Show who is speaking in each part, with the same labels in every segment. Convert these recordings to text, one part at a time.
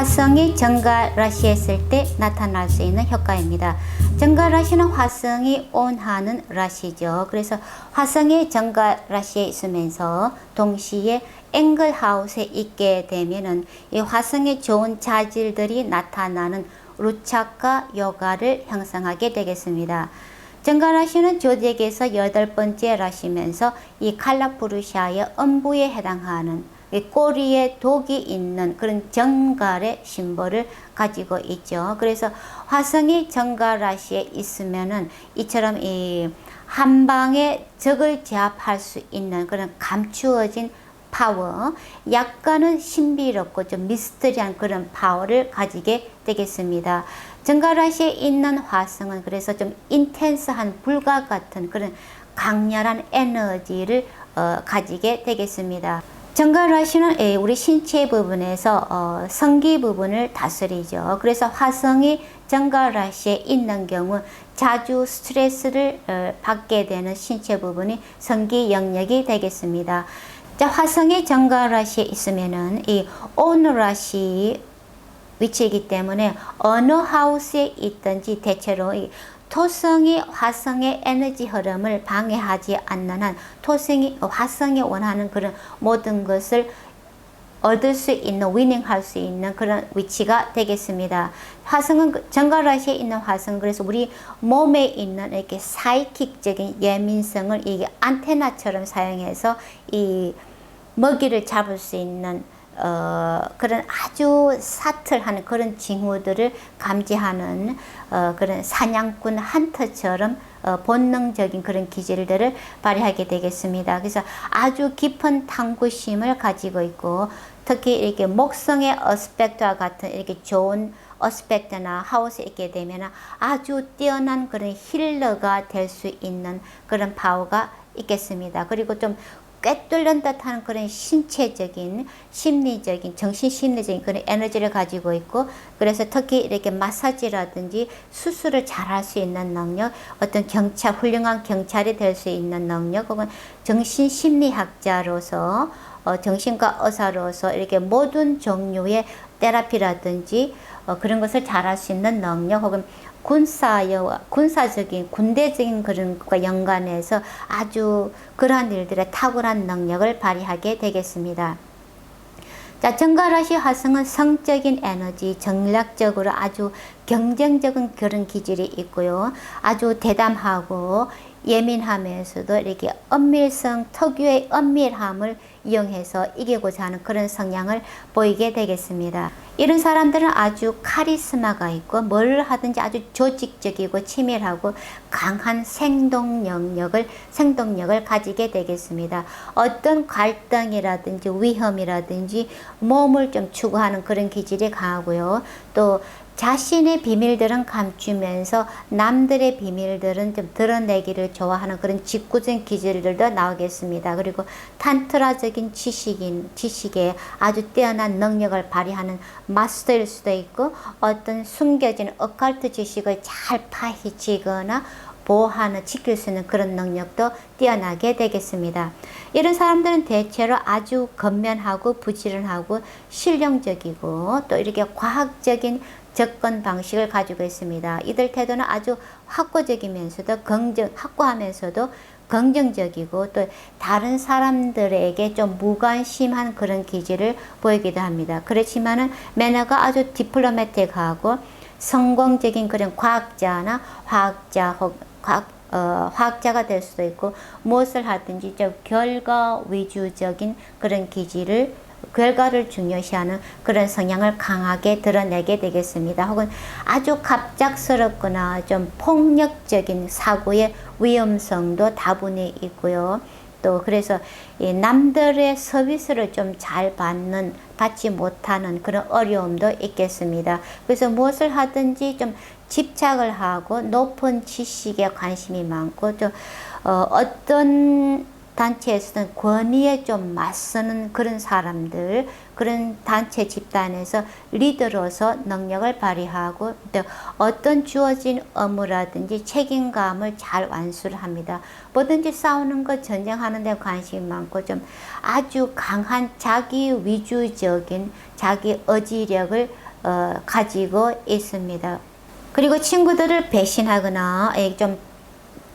Speaker 1: 화성이 정가 라시에 있을 때 나타날 수 있는 효과입니다. 정가 라시는 화성이 온하는 라시죠. 그래서 화성이 정가 라시에 있으면서 동시에 앵글 하우스에 있게 되면은 이 화성의 좋은 자질들이 나타나는 루착과 요가를 형성하게 되겠습니다. 정가라시는 조직에서 여덟 번째 라시면서 이 칼라푸르샤의 음부에 해당하는 이 꼬리에 독이 있는 그런 정갈의 심벌을 가지고 있죠. 그래서 화성이 정갈 라시에 있으면은 이처럼 이 한방에 적을 제압할 수 있는 그런 감추어진 파워, 약간은 신비롭고 좀 미스터리한 그런 파워를 가지게 되겠습니다. 정가라시에 있는 화성은 그래서 좀 인텐스한 불과 같은 그런 강렬한 에너지를 어, 가지게 되겠습니다. 정가라시는 예, 우리 신체 부분에서 어, 성기 부분을 다스리죠. 그래서 화성이 정가라시에 있는 경우 자주 스트레스를 어, 받게 되는 신체 부분이 성기 영역이 되겠습니다. 자, 화성이 정가라시에 있으면은 이 오너라시 위치이기 때문에 어느 하우스에 있든지 대체로 이 토성이 화성의 에너지 흐름을 방해하지 않는 한 토성이 화성이 원하는 그런 모든 것을 얻을 수 있는 위닝할 수 있는 그런 위치가 되겠습니다. 화성은 그 정가라시에 있는 화성 그래서 우리 몸에 있는 이렇게 사이킥적인 예민성을 이게 안테나처럼 사용해서 이 먹이를 잡을 수 있는 어, 그런 아주 사틀하는 그런 징후들을 감지하는 어, 그런 사냥꾼 한터처럼 어, 본능적인 그런 기질들을 발휘하게 되겠습니다. 그래서 아주 깊은 탐구심을 가지고 있고 특히 이렇게 목성의 어스펙트와 같은 이렇게 좋은 어스펙트나 하우스에 있게 되면 아주 뛰어난 그런 힐러가 될 수 있는 그런 파워가 있겠습니다. 그리고 좀 꿰뚫는 듯한 그런 신체적인 심리적인 정신 심리적인 그런 에너지를 가지고 있고 그래서 특히 이렇게 마사지라든지 수술을 잘 할 수 있는 능력 어떤 경찰 훌륭한 경찰이 될 수 있는 능력 혹은 정신 심리학자로서 어, 정신과 의사로서 이렇게 모든 종류의 테라피라든지 어, 그런 것을 잘 할 수 있는 능력 혹은 군사여 군사적인 군대적인 그런 것과 연관해서 아주 그러한 일들의 탁월한 능력을 발휘하게 되겠습니다. 자, 정가라시 화성은 성적인 에너지, 전략적으로 아주 경쟁적인 그런 기질이 있고요. 아주 대담하고 예민하면서도 이렇게 엄밀성, 특유의 엄밀함을 이용해서 이기고자 하는 그런 성향을 보이게 되겠습니다. 이런 사람들은 아주 카리스마가 있고 뭘 하든지 아주 조직적이고 치밀하고 강한 생동 영역을 생동력을 가지게 되겠습니다. 어떤 갈등이라든지 위험이라든지 몸을 좀 추구하는 그런 기질이 강하고요. 또 자신의 비밀들은 감추면서 남들의 비밀들은 좀 드러내기를 좋아하는 그런 직구적 기질들도 나오겠습니다. 그리고 탄트라적인 지식인, 지식에 아주 뛰어난 능력을 발휘하는 마스터일 수도 있고 어떤 숨겨진 어컬트 지식을 잘 파헤치거나 보호하는, 지킬 수 있는 그런 능력도 뛰어나게 되겠습니다. 이런 사람들은 대체로 아주 건면하고 부지런하고 실용적이고 또 이렇게 과학적인 접근 방식을 가지고 있습니다. 이들 태도는 아주 확고적이면서도 긍정, 확고하면서도 긍정적이고 또 다른 사람들에게 좀 무관심한 그런 기질을 보이기도 합니다. 그렇지만은 매너가 아주 디플로매틱하고 성공적인 그런 과학자나 화학자 혹 과학 어, 화학자가 될 수도 있고 무엇을 하든지 좀 결과 위주적인 그런 기질을 결과를 중요시하는 그런 성향을 강하게 드러내게 되겠습니다. 혹은 아주 갑작스럽거나 좀 폭력적인 사고의 위험성도 다분히 있고요. 또 그래서 남들의 서비스를 좀 잘 받는 받지 못하는 그런 어려움도 있겠습니다. 그래서 무엇을 하든지 좀 집착을 하고 높은 지식에 관심이 많고 또 어, 어떤 단체에서는 권위에 좀 맞서는 그런 사람들, 그런 단체 집단에서 리더로서 능력을 발휘하고 또 어떤 주어진 업무라든지 책임감을 잘 완수를 합니다. 뭐든지 싸우는 것, 전쟁하는 데 관심이 많고 좀 아주 강한 자기 위주적인 자기 의지력을 어, 가지고 있습니다. 그리고 친구들을 배신하거나 에, 좀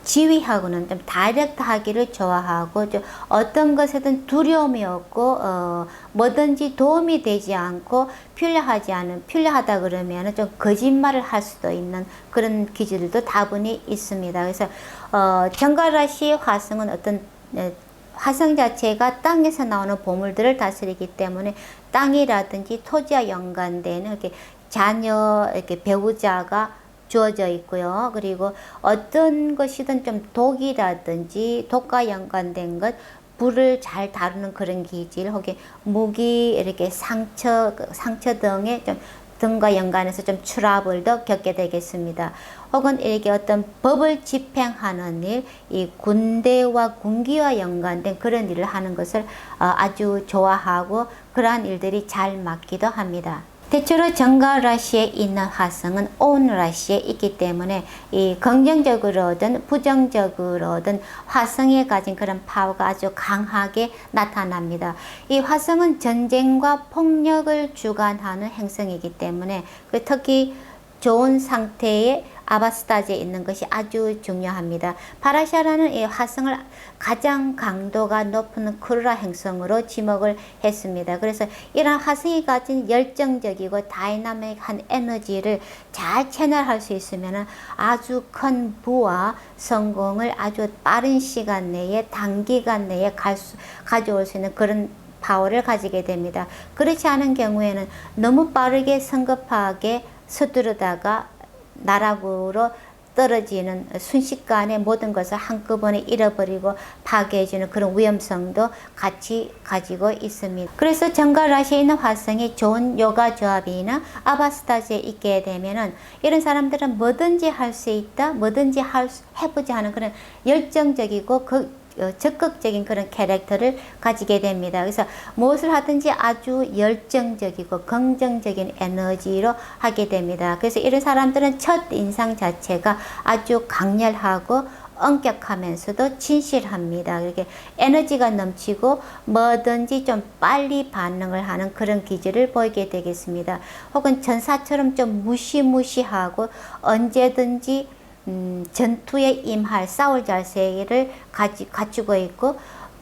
Speaker 1: 지휘하고는 좀 다이렉트하기를 좋아하고 좀 어떤 것에든 두려움이 없고 어, 뭐든지 도움이 되지 않고 필요하지 않은 필요하다 그러면 좀 거짓말을 할 수도 있는 그런 기질도 다분히 있습니다. 그래서 어, 정가라시 화성은 어떤 에, 화성 자체가 땅에서 나오는 보물들을 다스리기 때문에 땅이라든지 토지와 연관되는 이렇게 자녀 이렇게 배우자가 주어져 있고요. 그리고 어떤 것이든 좀 독이라든지 독과 연관된 것 불을 잘 다루는 그런 기질 혹은 무기 이렇게 상처 상처 등의 좀 등과 연관해서 좀 트러블도 겪게 되겠습니다. 혹은 이렇게 어떤 법을 집행하는 일, 이 군대와 군기와 연관된 그런 일을 하는 것을 어, 아주 좋아하고 그러한 일들이 잘 맞기도 합니다. 대체로 정가 라시에 있는 화성은 온 라시에 있기 때문에 이 긍정적으로든 부정적으로든 화성에 가진 그런 파워가 아주 강하게 나타납니다. 이 화성은 전쟁과 폭력을 주관하는 행성이기 때문에 그 특히 좋은 상태의 아바스타즈에 있는 것이 아주 중요합니다. 파라샤라는 이 화성을 가장 강도가 높은 크루라 행성으로 지목을 했습니다. 그래서 이런 화성이 가진 열정적이고 다이나믹한 에너지를 잘 채널할 수 있으면 아주 큰 부와 성공을 아주 빠른 시간 내에 단기간 내에 갈 수, 가져올 수 있는 그런 파워를 가지게 됩니다. 그렇지 않은 경우에는 너무 빠르게 성급하게 서두르다가 나락으로 떨어지는 순식간에 모든 것을 한꺼번에 잃어버리고 파괴해주는 그런 위험성도 같이 가지고 있습니다. 그래서 정갈라시에 있는 화성이 좋은 요가 조합이나 아바스타즈에 있게 되면은 이런 사람들은 뭐든지 할 수 있다, 뭐든지 할 수, 해보자 하는 그런 열정적이고 그 어, 적극적인 그런 캐릭터를 가지게 됩니다. 그래서 무엇을 하든지 아주 열정적이고 긍정적인 에너지로 하게 됩니다. 그래서 이런 사람들은 첫 인상 자체가 아주 강렬하고 엄격하면서도 진실합니다. 이렇게 에너지가 넘치고 뭐든지 좀 빨리 반응을 하는 그런 기질을 보이게 되겠습니다. 혹은 전사처럼 좀 무시무시하고 언제든지 음, 전투에 임할 싸울 자세를 가지, 갖추고 있고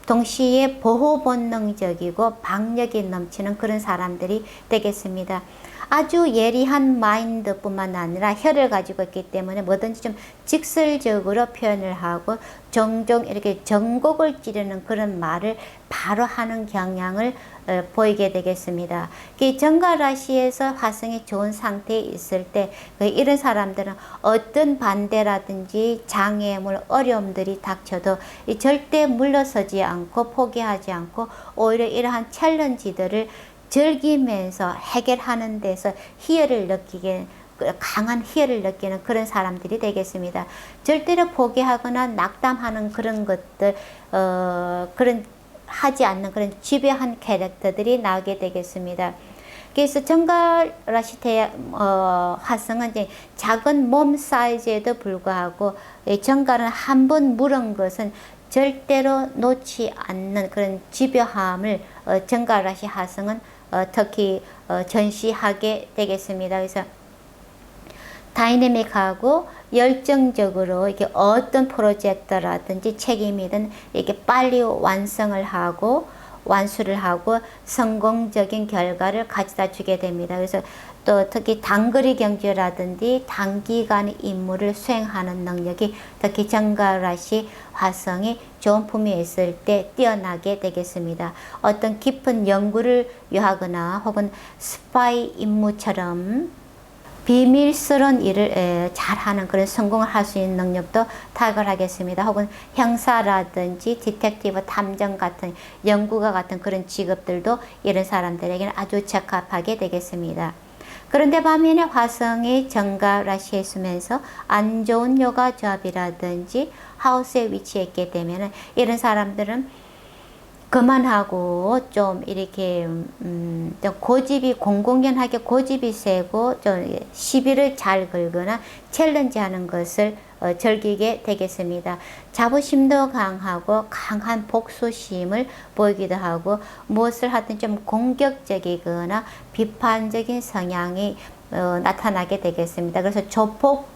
Speaker 1: 동시에 보호 본능적이고 박력이 넘치는 그런 사람들이 되겠습니다. 아주 예리한 마인드뿐만 아니라 혀를 가지고 있기 때문에 뭐든지 좀 직설적으로 표현을 하고 종종 이렇게 전곡을 찌르는 그런 말을 바로 하는 경향을 어, 보이게 되겠습니다. 이 정가라시에서 화성이 좋은 상태에 있을 때그 이런 사람들은 어떤 반대라든지 장애물 어려움들이 닥쳐도 절대 물러서지 않고 포기하지 않고 오히려 이러한 챌린지들을 즐기면서 해결하는 데서 희열을 느끼게 강한 희열을 느끼는 그런 사람들이 되겠습니다. 절대로 포기하거나 낙담하는 그런 것들, 어, 그런 하지 않는 그런 지배한 캐릭터들이 나오게 되겠습니다. 그래서 정갈라시테 어, 화성은 이제 작은 몸 사이즈에도 불구하고 정갈은 한 번 물은 것은 절대로 놓지 않는 그런 집요함을 어, 정갈라시 화성은 어, 특히 어, 전시하게 되겠습니다. 그래서 다이내믹하고 열정적으로 이렇게 어떤 프로젝트라든지 책임이든 이렇게 빨리 완성을 하고 완수를 하고 성공적인 결과를 가져다 주게 됩니다. 그래서 또 특히 단거리 경주라든지 단기간 임무를 수행하는 능력이 특히 정가라시 화성이 좋은 품이 있을 때 뛰어나게 되겠습니다. 어떤 깊은 연구를 요하거나 혹은 스파이 임무처럼 비밀스러운 일을 잘하는 그런 성공을 할 수 있는 능력도 탁월하겠습니다. 혹은 형사라든지 디텍티브 탐정 같은 연구가 같은 그런 직업들도 이런 사람들에게는 아주 적합하게 되겠습니다. 그런데 반면에 화성이 정가 라시에 있으면서 안 좋은 요가 조합이라든지 하우스에 위치했게 되면은 이런 사람들은 그만하고 좀 이렇게 음, 좀 고집이 공공연하게 고집이 세고 좀 시비를 잘 걸거나 챌린지하는 것을 어, 즐기게 되겠습니다. 자부심도 강하고 강한 복수심을 보이기도 하고 무엇을 하든 좀 공격적이거나 비판적인 성향이 어, 나타나게 되겠습니다. 그래서 조폭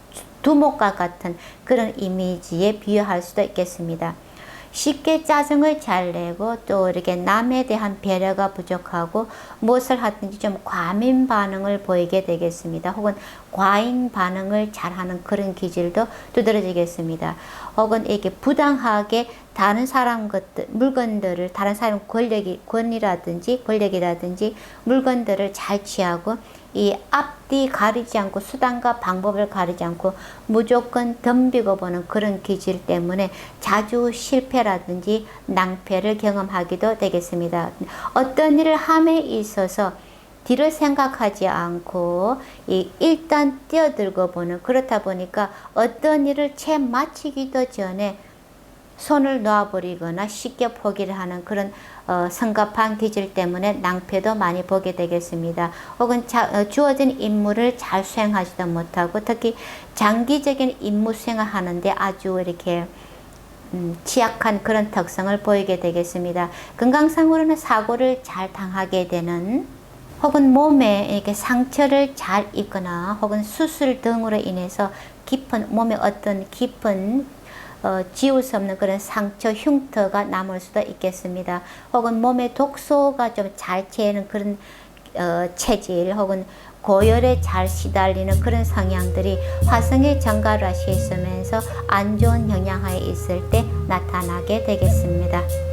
Speaker 1: 두목과 같은 그런 이미지에 비유할 수도 있겠습니다. 쉽게 짜증을 잘 내고 또 이렇게 남에 대한 배려가 부족하고 무엇을 하든지 좀 과민 반응을 보이게 되겠습니다. 혹은 과잉 반응을 잘하는 그런 기질도 두드러지겠습니다. 혹은 이렇게 부당하게 다른 사람 것들 물건들을 다른 사람 권력이 권이라든지 권력이라든지 물건들을 잘 취하고 이 앞뒤 가리지 않고 수단과 방법을 가리지 않고 무조건 덤비고 보는 그런 기질 때문에 자주 실패라든지 낭패를 경험하기도 되겠습니다. 어떤 일을 함에 있어서 뒤를 생각하지 않고 이 일단 뛰어들고 보는 그렇다 보니까 어떤 일을 채 마치기도 전에 손을 놓아버리거나 쉽게 포기를 하는 그런 어, 성급한 기질 때문에 낭패도 많이 보게 되겠습니다. 혹은 자, 어, 주어진 임무를 잘 수행하지도 못하고 특히 장기적인 임무 수행을 하는데 아주 이렇게 음, 취약한 그런 특성을 보이게 되겠습니다. 건강상으로는 사고를 잘 당하게 되는 혹은 몸에 이렇게 상처를 잘 입거나 혹은 수술 등으로 인해서 깊은 몸에 어떤 깊은 어, 지울 수 없는 그런 상처 흉터가 남을 수도 있겠습니다. 혹은 몸에 독소가 좀 잘 채는 그런 어, 체질 혹은 고열에 잘 시달리는 그런 성향들이 화성의 정가라시에 있으면서 안 좋은 영향하에 있을 때 나타나게 되겠습니다.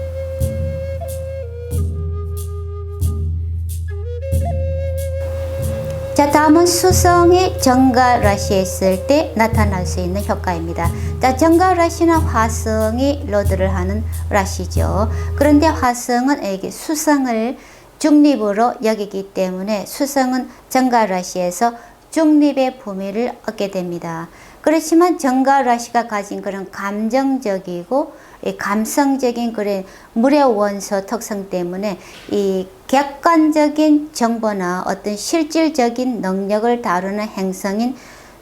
Speaker 1: 자, 다음은 수성이 정가 라시에 있을 때 나타날 수 있는 효과입니다. 자, 정가 라시는 화성이 로드를 하는 라시죠. 그런데 화성은 이게 수성을 중립으로 여기기 때문에 수성은 정가 라시에서 중립의 품위를 얻게 됩니다. 그렇지만 정가 라시가 가진 그런 감정적이고 감성적인 그런 물의 원소 특성 때문에 이 객관적인 정보나 어떤 실질적인 능력을 다루는 행성인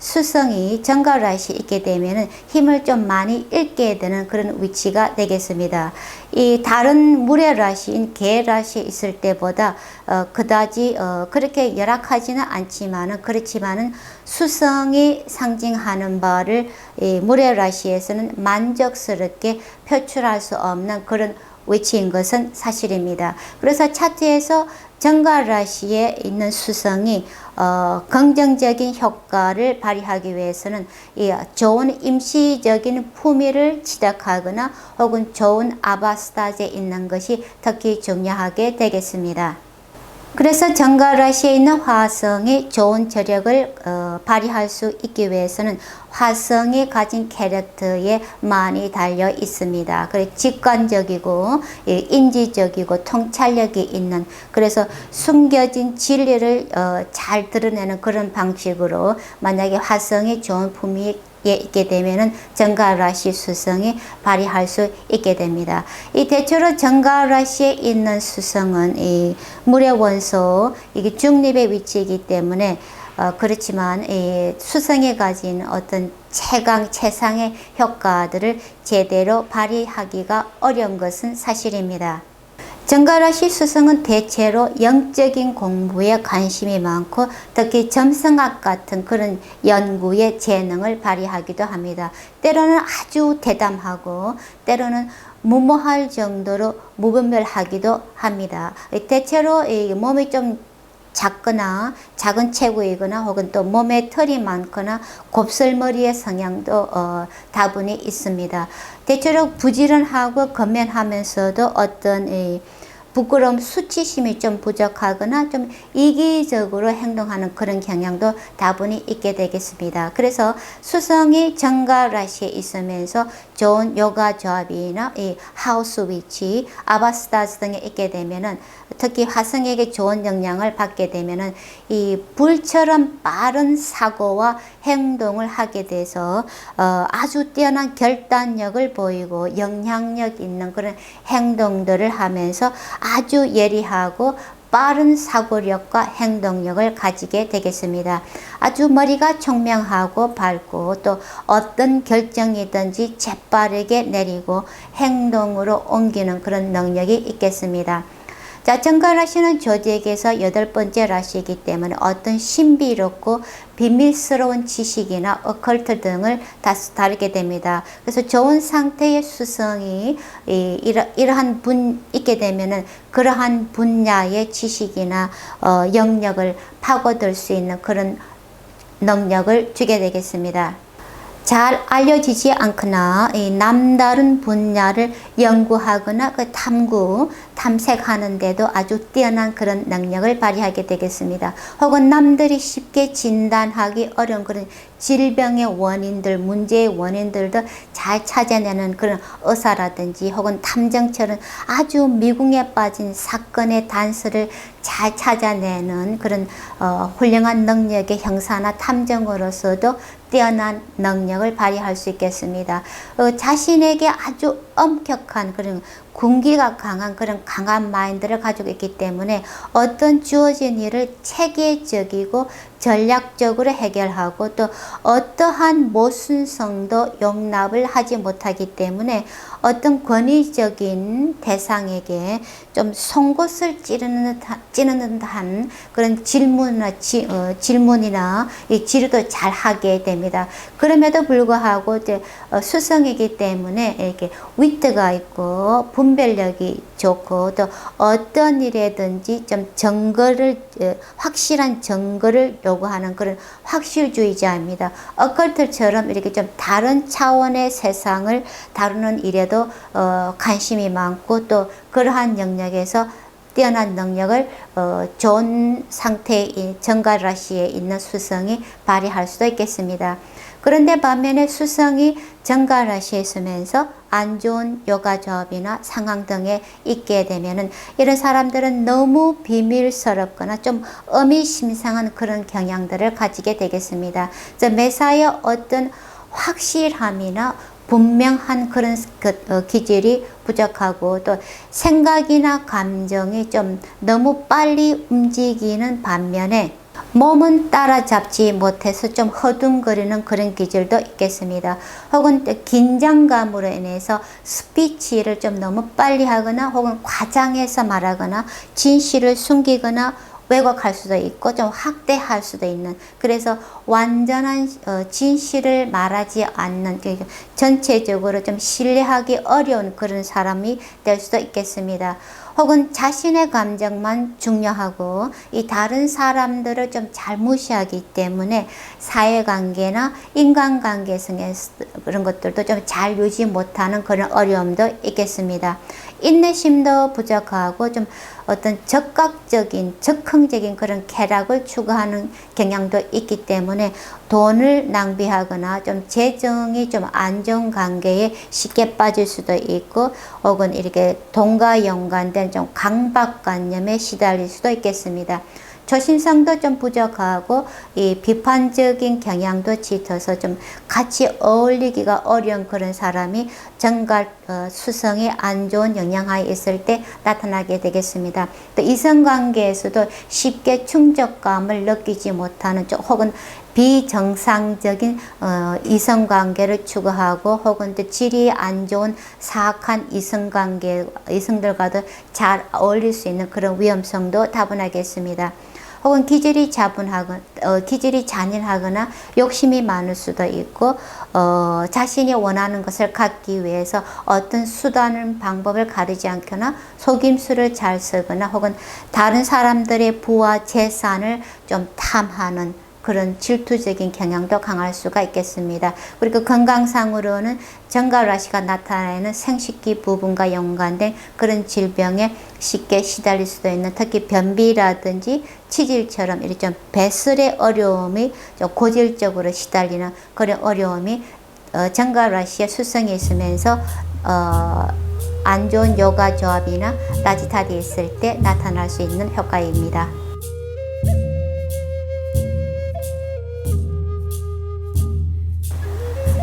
Speaker 1: 수성이 정가라시 있게 되면은 힘을 좀 많이 잃게 되는 그런 위치가 되겠습니다. 이 다른 물의 라시인 개 라시 있을 때보다 어, 그다지 어, 그렇게 열악하지는 않지만은 그렇지만은 수성이 상징하는 바를 이 물의 라시에서는 만족스럽게 표출할 수 없는 그런 위치인 것은 사실입니다. 그래서 차트에서 정가 라시에 있는 수성이 어, 긍정적인 효과를 발휘하기 위해서는 이 좋은 임시적인 품위를 지적하거나 혹은 좋은 아바스타제 있는 것이 특히 중요하게 되겠습니다. 그래서 정가라시에 있는 화성이 좋은 저력을 어, 발휘할 수 있기 위해서는 화성이 가진 캐릭터에 많이 달려 있습니다. 그래 직관적이고 예, 인지적이고 통찰력이 있는 그래서 숨겨진 진리를 어, 잘 드러내는 그런 방식으로 만약에 화성이 좋은 품위 에 있게 되면은 정가라시 수성이 발휘할 수 있게 됩니다. 이 대체로 정가라시에 있는 수성은 이 물의 원소 이게 중립의 위치이기 때문에 어, 그렇지만 이 수성에 가진 어떤 최강 최상의 효과들을 제대로 발휘하기가 어려운 것은 사실입니다. 정가라시 수성은 대체로 영적인 공부에 관심이 많고 특히 점성학 같은 그런 연구의 재능을 발휘하기도 합니다. 때로는 아주 대담하고 때로는 무모할 정도로 무분별하기도 합니다. 대체로 몸이 좀 작거나 작은 체구이거나 혹은 또 몸에 털이 많거나 곱슬머리의 성향도 어, 다분히 있습니다. 대체로 부지런하고 건면하면서도 어떤 이, 부끄러움, 수치심이 좀 부족하거나 좀 이기적으로 행동하는 그런 경향도 다분히 있게 되겠습니다. 그래서 수성이 정가 라시에 있으면서 좋은 요가 조합이나 이 하우스 위치, 아바스타스 등에 있게 되면은 특히 화성에게 좋은 영향을 받게 되면은 이 불처럼 빠른 사고와 행동을 하게 돼서 어, 아주 뛰어난 결단력을 보이고 영향력 있는 그런 행동들을 하면서 아주 예리하고 빠른 사고력과 행동력을 가지게 되겠습니다. 아주 머리가 총명하고 밝고 또 어떤 결정이든지 재빠르게 내리고 행동으로 옮기는 그런 능력이 있겠습니다. 자, 정가 라시는 조직에서 여덟 번째 라시이기 때문에 어떤 신비롭고 비밀스러운 지식이나 어컬트 등을 다루게 됩니다. 그래서 좋은 상태의 수성이 이, 이러, 이러한 분 있게 되면은 그러한 분야의 지식이나 어, 영역을 파고들 수 있는 그런 능력을 주게 되겠습니다. 잘 알려지지 않거나 이 남다른 분야를 연구하거나 그 탐구, 탐색하는데도 아주 뛰어난 그런 능력을 발휘하게 되겠습니다. 혹은 남들이 쉽게 진단하기 어려운 그런 질병의 원인들, 문제의 원인들도 잘 찾아내는 그런 의사라든지 혹은 탐정처럼 아주 미궁에 빠진 사건의 단서를 잘 찾아내는 그런 어, 훌륭한 능력의 형사나 탐정으로서도 뛰어난 능력을 발휘할 수 있겠습니다. 어, 자신에게 아주 엄격한 그런 군기가 강한 그런 강한 마인드를 가지고 있기 때문에 어떤 주어진 일을 체계적이고 전략적으로 해결하고 또 어떠한 모순성도 용납을 하지 못하기 때문에 어떤 권위적인 대상에게 좀 송곳을 찌르는 듯한, 찌르는 듯한 그런 질문이나 지, 어, 질문이나 이 지르도 잘 하게 됩니다. 그럼에도 불구하고 이제 어, 수성이기 때문에 이렇게 위트가 있고 분별력이 좋고 또 어떤 일에든지 좀 증거를 어, 확실한 증거를 요구하는 그런 확실주의자입니다. 어컬트처럼 이렇게 좀 다른 차원의 세상을 다루는 일에도 어, 관심이 많고 또 그러한 영역에서 뛰어난 능력을 어, 좋은 상태의 정가라시에 있는 수성이 발휘할 수도 있겠습니다. 그런데 반면에 수성이 정가라시에 있으면서 안 좋은 요가 조합이나 상황 등에 있게 되면은 이런 사람들은 너무 비밀스럽거나 좀 의미심상한 그런 경향들을 가지게 되겠습니다. 매사에 어떤 확실함이나 분명한 그런 그, 어, 기질이 부족하고 또 생각이나 감정이 좀 너무 빨리 움직이는 반면에 몸은 따라잡지 못해서 좀 허둥거리는 그런 기질도 있겠습니다. 혹은 긴장감으로 인해서 스피치를 좀 너무 빨리 하거나 혹은 과장해서 말하거나 진실을 숨기거나 왜곡할 수도 있고 좀 확대할 수도 있는 그래서 완전한 어, 진실을 말하지 않는 그러니까 전체적으로 좀 신뢰하기 어려운 그런 사람이 될 수도 있겠습니다. 혹은 자신의 감정만 중요하고 이 다른 사람들을 좀 잘 무시하기 때문에 사회관계나 인간관계성의 그런 것들도 좀 잘 유지 못하는 그런 어려움도 있겠습니다. 인내심도 부족하고 좀 어떤 적극적인 적극적인 그런 쾌락을 추구하는 경향도 있기 때문에 돈을 낭비하거나 좀 재정이 좀안 좋은 관계에 쉽게 빠질 수도 있고 혹은 이렇게 돈과 연관된 좀 강박관념에 시달릴 수도 있겠습니다. 조심성도 좀 부족하고 이 비판적인 경향도 짙어서 좀 같이 어울리기가 어려운 그런 사람이 정갈 어, 수성에 안 좋은 영향하에 있을 때 나타나게 되겠습니다. 또 이성관계에서도 쉽게 충족감을 느끼지 못하는 쪽 혹은 비정상적인 어, 이성관계를 추구하고 혹은 또 질이 안 좋은 사악한 이성관계 이성들과도 잘 어울릴 수 있는 그런 위험성도 다분하겠습니다. 혹은 기질이 자분하거나 어, 기질이 잔인하거나 욕심이 많을 수도 있고 어, 자신이 원하는 것을 갖기 위해서 어떤 수단을 방법을 가리지 않거나 속임수를 잘 쓰거나 혹은 다른 사람들의 부와 재산을 좀 탐하는 그런 질투적인 경향도 강할 수가 있겠습니다. 그리고 건강상으로는 정가라시가 나타내는 생식기 부분과 연관된 그런 질병에 쉽게 시달릴 수도 있는 특히 변비라든지 치질처럼 이렇게 좀 배설의 어려움이 좀 고질적으로 시달리는 그런 어려움이 어, 정가라시에 수성이 있으면서 어, 안 좋은 요가 조합이나 라지타디 있을 때 나타날 수 있는 효과입니다.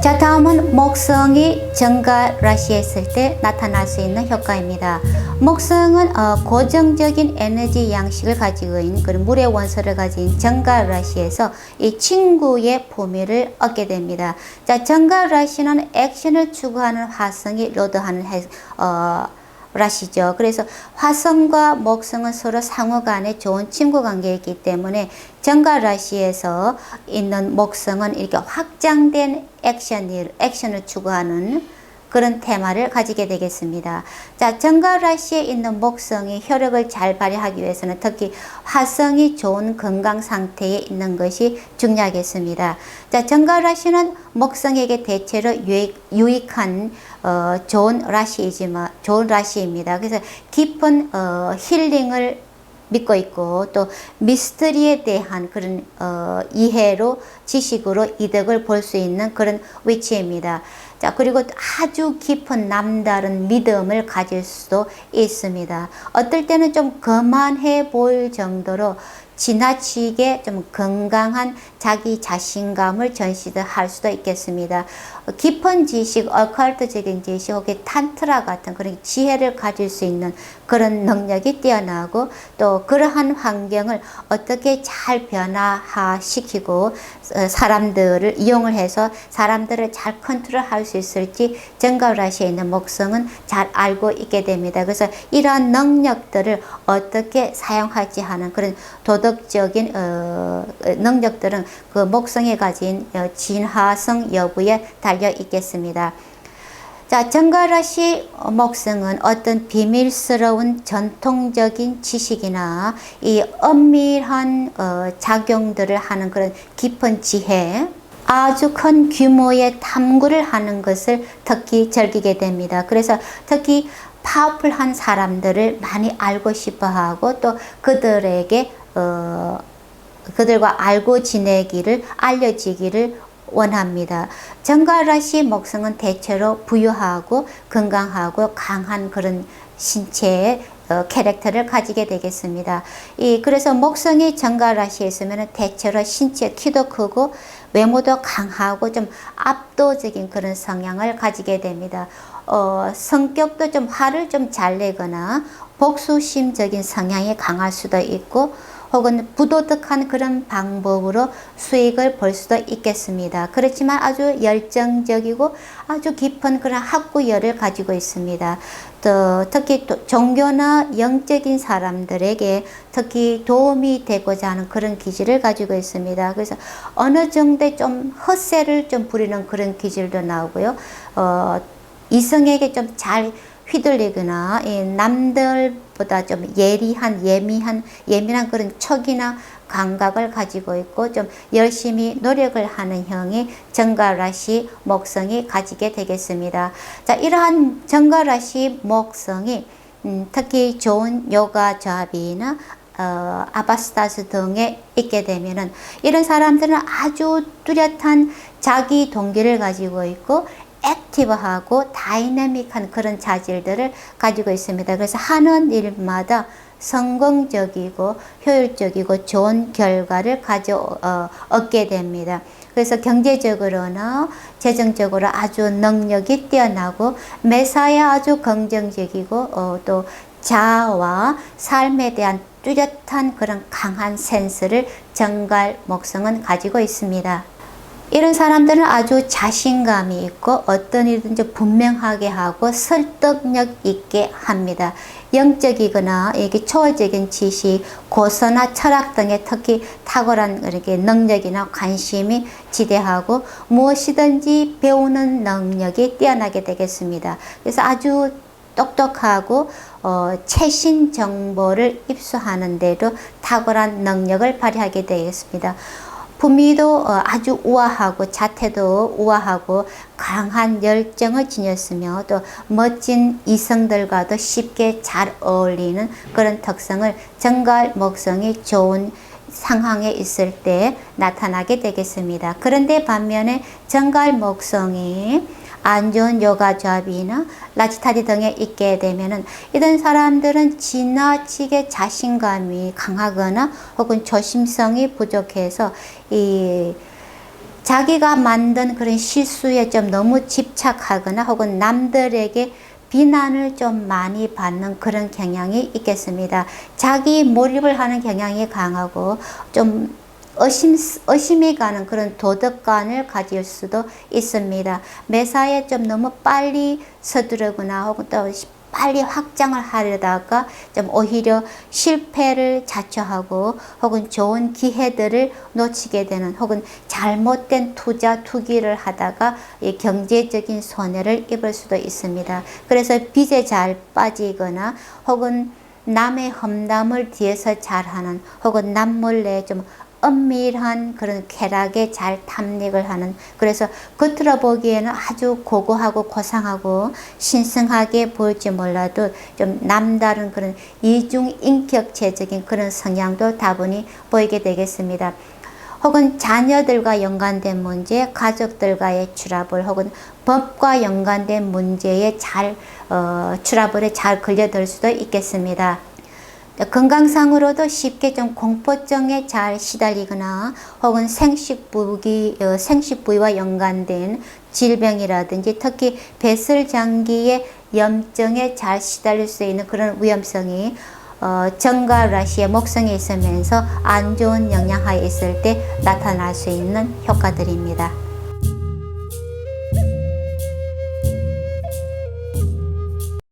Speaker 1: 자, 다음은 목성이 정가 라시에 있을 때 나타날 수 있는 효과입니다. 목성은 어, 고정적인 에너지 양식을 가지고 있는 그런 물의 원소를 가진 정가 라시에서 이 친구의 보미를 얻게 됩니다. 자, 정가 라시는 액션을 추구하는 화성이 로드하는 해, 어, 라시죠. 그래서 화성과 목성은 서로 상호 간에 좋은 친구 관계이기 때문에 정가 라시에서 있는 목성은 이렇게 확장된 액션을, 액션을 추구하는 그런 테마를 가지게 되겠습니다. 자, 정가 라시에 있는 목성이 효력을 잘 발휘하기 위해서는 특히 화성이 좋은 건강 상태에 있는 것이 중요하겠습니다. 자, 정가 라시는 목성에게 대체로 유익, 유익한 어, 좋은 라시이지만 좋은 라시입니다. 그래서 깊은 어, 힐링을 믿고 있고 또 미스터리에 대한 그런 어, 이해로 지식으로 이득을 볼 수 있는 그런 위치입니다. 자, 그리고 아주 깊은 남다른 믿음을 가질 수도 있습니다. 어떨 때는 좀 거만해 보일 정도로 지나치게 좀 건강한 자기 자신감을 전시할 수도 있겠습니다. 깊은 지식, 어컬트적인 지식, 혹은 탄트라 같은 그런 지혜를 가질 수 있는 그런 능력이 뛰어나고 또 그러한 환경을 어떻게 잘 변화시키고 사람들을 이용을 해서 사람들을 잘 컨트롤할 수 있을지 정가라시에 있는 목성은 잘 알고 있게 됩니다. 그래서 이러한 능력들을 어떻게 사용할지 하는 그런 도덕적인 어, 능력들은 그 목성에 가진 어, 진화성 여부에 달려 있겠습니다. 자, 정가라시 목성은 어떤 비밀스러운 전통적인 지식이나 이 엄밀한 어, 작용들을 하는 그런 깊은 지혜, 아주 큰 규모의 탐구를 하는 것을 특히 즐기게 됩니다. 그래서 특히 파워풀한 사람들을 많이 알고 싶어 하고 또 그들에게 어, 그들과 알고 지내기를 알려지기를 원합니다. 정가라시 목성은 대체로 부유하고 건강하고 강한 그런 신체의 어, 캐릭터를 가지게 되겠습니다. 이 그래서 목성이 정가라시에 있으면 대체로 신체 키도 크고 외모도 강하고 좀 압도적인 그런 성향을 가지게 됩니다. 어, 성격도 좀 화를 좀 잘 내거나 복수심적인 성향이 강할 수도 있고 혹은 부도덕한 그런 방법으로 수익을 벌 수도 있겠습니다. 그렇지만 아주 열정적이고 아주 깊은 그런 학구열을 가지고 있습니다. 또 특히 또 종교나 영적인 사람들에게 특히 도움이 되고자 하는 그런 기질을 가지고 있습니다. 그래서 어느 정도 좀 헛세를 좀 부리는 그런 기질도 나오고요. 어, 이성에게 좀 잘 휘둘리거나 예, 남들 보다 좀 예리한 예민한 예민한 그런 척이나 감각을 가지고 있고 좀 열심히 노력을 하는 형이 정가라시 목성이 가지게 되겠습니다. 자 이러한 정가라시 목성이 음, 특히 좋은 요가 조합이나 어, 아바스타스 등에 있게 되면은 이런 사람들은 아주 뚜렷한 자기 동기를 가지고 있고 액티브하고 다이내믹한 그런 자질들을 가지고 있습니다. 그래서 하는 일마다 성공적이고 효율적이고 좋은 결과를 가져 어, 얻게 됩니다. 그래서 경제적으로나 재정적으로 아주 능력이 뛰어나고 매사에 아주 긍정적이고 어, 또 자아와 삶에 대한 뚜렷한 그런 강한 센스를 정갈 목성은 가지고 있습니다. 이런 사람들은 아주 자신감이 있고 어떤 일든지 분명하게 하고 설득력 있게 합니다. 영적이거나 이게 초월적인 지식, 고서나 철학 등의 특히 탁월한 이렇게 능력이나 관심이 지대하고 무엇이든지 배우는 능력이 뛰어나게 되겠습니다. 그래서 아주 똑똑하고 어, 최신 정보를 입수하는 데도 탁월한 능력을 발휘하게 되겠습니다. 품위도 어, 아주 우아하고 자태도 우아하고 강한 열정을 지녔으며 또 멋진 이성들과도 쉽게 잘 어울리는 그런 특성을 정갈 목성이 좋은 상황에 있을 때 나타나게 되겠습니다. 그런데 반면에 정갈 목성이 안 좋은 요가 조합이나 라지타지 등에 있게 되면은 이런 사람들은 지나치게 자신감이 강하거나 혹은 조심성이 부족해서 이 자기가 만든 그런 실수에 좀 너무 집착하거나 혹은 남들에게 비난을 좀 많이 받는 그런 경향이 있겠습니다. 자기 몰입을 하는 경향이 강하고 좀 의심, 의심이 가는 그런 도덕관을 가질 수도 있습니다. 매사에 좀 너무 빨리 서두르거나 혹은 또 빨리 확장을 하려다가 좀 오히려 실패를 자초하고 혹은 좋은 기회들을 놓치게 되는 혹은 잘못된 투자 투기를 하다가 이 경제적인 손해를 입을 수도 있습니다. 그래서 빚에 잘 빠지거나 혹은 남의 험담을 뒤에서 잘하는 혹은 남 몰래 좀 엄밀한 그런 쾌락에 잘 탐닉을 하는 그래서 겉으로 보기에는 아주 고고하고 고상하고 신성하게 보일지 몰라도 좀 남다른 그런 이중 인격체적인 그런 성향도 다분히 보이게 되겠습니다. 혹은 자녀들과 연관된 문제, 가족들과의 트러블, 혹은 법과 연관된 문제에 잘 어, 트러블에 잘 걸려들 수도 있겠습니다. 건강상으로도 쉽게 좀 공포증에 잘 시달리거나 혹은 생식 부기 어, 생식 부위와 연관된 질병이라든지 특히 배설 장기의 염증에 잘 시달릴 수 있는 그런 위험성이 어, 정과 라시의 목성에 있으면서 안 좋은 영향하에 있을 때 나타날 수 있는 효과들입니다.